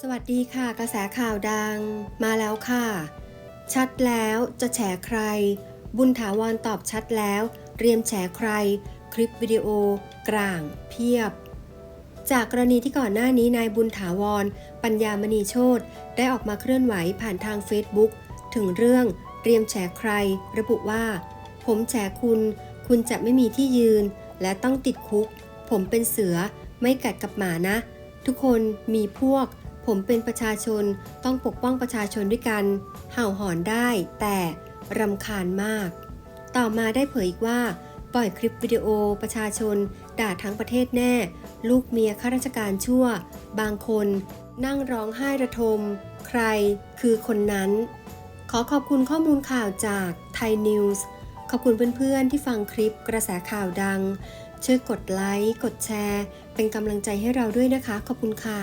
สวัสดีค่ะ กระแสข่าวดัง มาแล้วค่ะ ชัดแล้วจะแฉใคร บุญถาวรตอบชัดแล้วเตรียมแฉใคร คลิปวิดีโอ กลาง เพียบ จากกรณีที่ก่อนหน้านี้นายบุญถาวร ปัญญามณีโชตได้ออกมาเคลื่อนไหวผ่านทาง Facebook ถึงเรื่องเตรียมแฉใคร ระบุว่า ผมแฉคุณ คุณจะไม่มีที่ยืน และต้องติดคุก ผมเป็นเสือไม่กัดกับหมานะ ทุกคนมีพวก ผมเป็นประชาชนต้องปกป้องประชาชนด้วยกัน เห่าหอนได้ แต่รำคาญมาก ต่อมาได้เผยอีกว่า ปล่อยคลิปวิดีโอประชาชน ด่าทั้งประเทศแน่ ลูกเมียข้าราชการชั่ว บางคน นั่งร้องไห้ระทม ใครคือคนนั้น ขอขอบคุณข้อมูลข่าวจากไทยนิวส์ขอบคุณเพื่อนๆที่ฟังคลิปกระแสข่าวดัง ช่วยกดไลค์ กดแชร์ เป็นกำลังใจให้เราด้วยนะคะ ขอบคุณค่ะ